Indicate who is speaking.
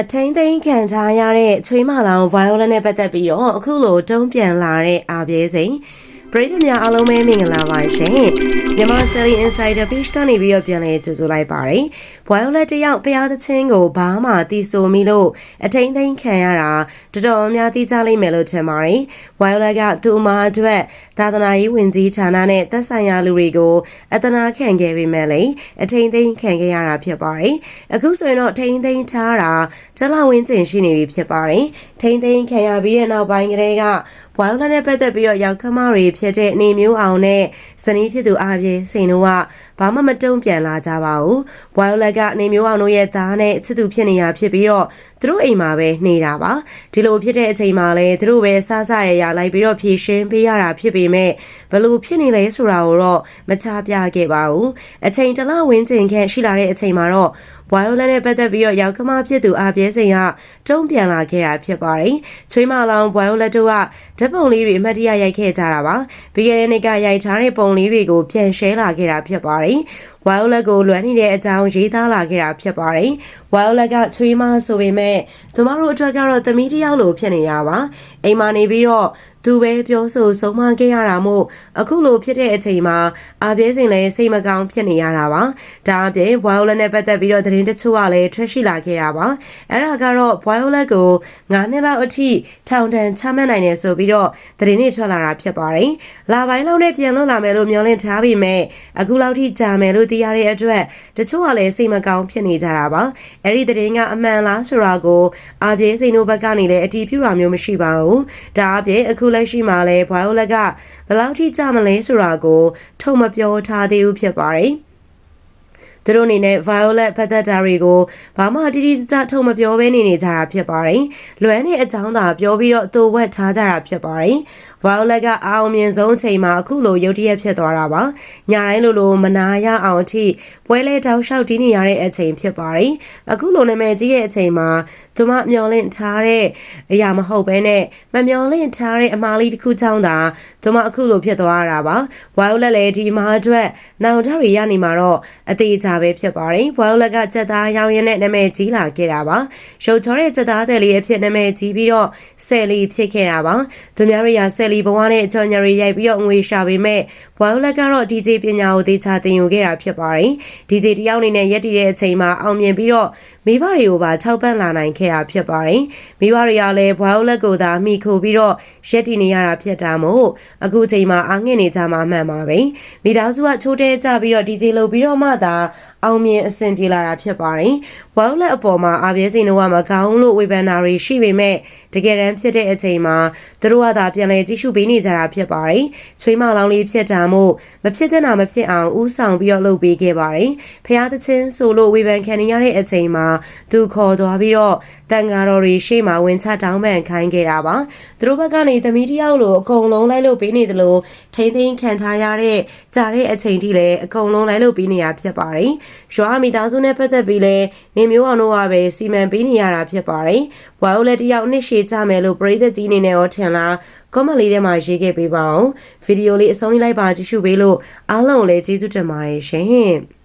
Speaker 1: အထင်းသိမ်းခံထားရတဲ့ချွေးမလောင် violet နဲ့ပတ်သက်ပြီးတော့အခုလိုတုံးပြန်လာတဲ့အာပြဲစိန် ပရိသတ်များအားလုံးပဲမင်္ဂလာပါရှင်မြန်မာ Selling Insider Page ကနေပြီးတော့ပြန်လည်ကြိုဆိုလိုက်ပါတယ် violet တယောက်ဖျားသချင်းကိုဘာမှတီးဆိုမိလို့အထင်းသိမ်းခံရတာတော်တော်များသိကြလိမ့်မယ်လို့ထင်ပါတယ် violet ကသူ့အမအတွက်သာသနာရေးဝင်ကြီးဌာနနဲ့သက်ဆိုင်ရာလူတွေကိုအတနာခံခဲ့ပေမဲ့လေအထင်းသိမ်းခံခဲ့ရတာဖြစ်ပါတယ်အခုဆိုရင်တော့ထိန်းသိမ်းထားတာကျလဝင်းကျင်ရှိနေပြီဖြစ်ပါတယ်ထိန်းသိမ်းခံရပြီးတဲ့နောက်ပိုင်းကလေးကဘွားလာနဲ့ပတ်သက်ပြီးတော့ရောက်ခမတွေဖြစ်တဲ့အနေမျိုးအောင်နဲ့ဇနီးဖြစ်သူအားဖြင့်စိန်တို့ကဘာမှမတုံ့ပြန်လာကြပါဘူးဘွားလာကအနေမျိုးအောင်တို့ရဲ့သားနဲ့ချစ်သူဖြစ်နေရဖြစ်ပြီးတော့သူတို့အိမ်မှာပဲနေတာပါဒီလိုဖြစ်တဲ့အချိန်မှာလည်းသူတို့ပဲစဆရရလိုက်ပြီးတော့ဖြည့်ရှင်းပေးရတာဖြစ်ပေမဲ့ဘလို့ဖြစ်နေလဲဆိုတာကိုတော့မချပြခဲ့ပါဘူးအချိန်တလဝင်းကျင်ခန့်ရှိလာတဲ့အချိန်မှာတော့ ဝိုင်ယိုလက်နဲ့ပတ်သက်ပြီးတော့ရောက်ခမဖြစ်သူအားပြဲစိန်ကတုံးပြန်လာခဲ့တာဖြစ်ပါတယ်။ချွေးမလောင်ဝိုင်ယိုလက်တို့ကဓာတ်ပုံလေးတွေအမှတ်တရရိုက်ခဲ့ကြတာပါ။ပြီးခဲ့တဲ့နေ့ကရိုက်ထားတဲ့ပုံလေးတွေကိုပြန်ရှဲလာခဲ့တာဖြစ်ပါတယ်။ Violet ကိုလွမ်းနေတဲ့အကြောင်းရေးသားလာခဲ့တာဖြစ်ပါတယ်။ Violet ကချွေးမဆိုပေမဲ့သူမတို့အတွက်ကတော့သမီးတစ်ယောက်လိုဖြစ်နေတာပါ။အိမ်မှာနေပြီးတော့သူပဲပြောဆိုဆုံးမခဲ့ရတာမို့အခုလိုဖြစ်တဲ့အချိန်မှာအာပြဲစင်လည်းစိတ်မကောင်းဖြစ်နေရတာပါ။ဒါအပြင် Violet နဲ့ပတ်သက်ပြီးတော့သတင်းတချို့ကလည်းထွက်ရှိလာခဲ့တာပါ။အဲ့ဒါကတော့ Violet ကို9နှစ်လောက်အထိထောင်ဒဏ်ချမှတ်နိုင်တယ်ဆိုပြီးတော့သတင်းတွေထွက်လာတာဖြစ်ပါတယ်။လာပိုင်းလောက်နဲ့ပြန်လွတ်လာမယ်လို့မျှော်လင့်ထားပေမဲ့အခုလောက်ထိကြာမယ်လို့သိရတဲ့အတွက်တချို့ကလည်းစိတ်မကောင်းဖြစ်နေကြတာပါ။အဲ့ဒီသတင်းကအမှန်လားဆိုတာကိုအာပြဲစိန်တို့ဘက်ကနေလည်းအတီးပြူတာမျိုးမရှိပါဘူး။ဒါအပြင်အခုလက်ရှိမှာလဲဘွိုင်ယိုလက်ကဘယ်လောက်ထိကြမလဲဆိုတာကိုထုံမပြောထားသေးဘူးဖြစ်ပါတယ်။ သူတို့အနေနဲ့ violet ဖတ်သက်တာတွေကိုဘာမှတိတိကျကျထုံမပြောဘဲနေနေကြတာဖြစ်ပါတယ်။လွမ်းတဲ့အကြောင်းသာပြောပြီးတော့သို့ဝက်ထားကြတာဖြစ်ပါတယ်။ violet ကအာအောင်မြင်ဆုံးအချိန်မှာအခုလိုရုတ်တရက်ဖြစ်သွားတာပါ။ညာတိုင်းလိုလိုမနာရအောင်အထိပွဲလဲတောက်လျှောက်တီးနေရတဲ့အချိန်ဖြစ်ပါတယ်။အခုလိုနာမည်ကြီးရဲ့အချိန်မှာသူမမျောလင့်ထားတဲ့အရာမဟုတ်ဘဲနဲ့မမျောလင့်ထားတဲ့အမားလေးတစ်ခုကြောင့်သာသူမအခုလိုဖြစ်သွားတာပါ။ violet လည်းဒီမှာအတွက်နောင်တရီရနေမှာတော့အသေးချာပဲဖြစ်ပါတယ်။ Violet ကစက်သားရောင်းရင်းနဲ့နာမည်ကြီးလာခဲ့တာပါ။ရုပ်ချောတဲ့စက်သားတယ်လေးအဖြစ်နာမည်ကြီးပြီးတော့ဆယ်လီဖြစ်ခဲ့တာပါ။သူများတွေကဆယ်လီဘဝနဲ့ကြော်ညာရီရိုက်ပြီးတော့ငွေရှာပေမဲ့ Violet ကတော့ DJ ပညာကိုသေချာသင်ယူခဲ့တာဖြစ်ပါတယ်။ DJ တယောက်အနေနဲ့ရက်တည်တဲ့အချိန်မှာအောင်မြင်ပြီးတော့မိဘတွေကိုပါထောက်ပံ့လာနိုင်ခဲ့တာဖြစ်ပါတယ်။မိဘတွေကလည်း Violet ကိုသာမိခိုပြီးတော့ရက်တည်နေရတာဖြစ်တာမို့အခုချိန်မှာအားငှက်နေကြမှာမှန်ပါပဲ။မိသားစုကချိုးတဲကြပြီးတော့ DJ လုပ်ပြီးတော့မှသာအောင်မြင်အဆင်ပြေလာတာဖြစ်ပါတယ်။ Violet အပေါ်မှာအာပြဲစိန်တို့ကမကောင်းလို့ဝေဖန်တာတွေရှိပေမဲ့တကယ်တမ်းဖြစ်တဲ့အချိန်မှာသူတို့ကသာပြန်လဲကြည့်ရှုပေးနေကြတာဖြစ်ပါတယ်။ချွေးမလောင်လေးဖြစ်တာမို့မဖြစ်တဲ့နာမဖြစ်အောင်ဥဆောင်ပြီးတော့လုပ်ပေးခဲ့ပါတယ်။ဖះသချင်းဆိုလို့ဝေဖန်ခံနေရတဲ့အချိန်မှာသူခေါ်သွားပြီးတော့တန်ဃာတော်တွေရှေ့မှာဝင်ချတောင်းပန်ခိုင်းခဲ့တာပါ။သူတို့ဘက်ကနေသမီးတယောက်လိုအကုန်လုံးလိုက်လို့ပေးနေတယ်လို့ထိမ့်သိမ်းခံထားရတဲ့ကြားတဲ့အချိန်ထိလည်းအကုန်လုံးလိုက်လို့ပေးနေရဖြစ်ပါတယ်။ရွာမိသားစုနဲ့ပတ်သက်ပြီးလဲနေမျိုးအောင်တို့ကပဲစီမံပေးနေရတာဖြစ်ပါတယ်။ Violet တယောက်နှစ်ရှည်ကြမယ်လို့ပရိသတ်ကြီးအနေနဲ့ရောထင်လား။ comment လေးထဲမှာရေးခဲ့ပေးပါအောင်။ဗီဒီယိုလေးအဆုံးလေးလိုက်ပါကြည့်ရှုပေးလို့အားလုံးကိုလည်းကျေးဇူးတင်ပါတယ်ရှင်။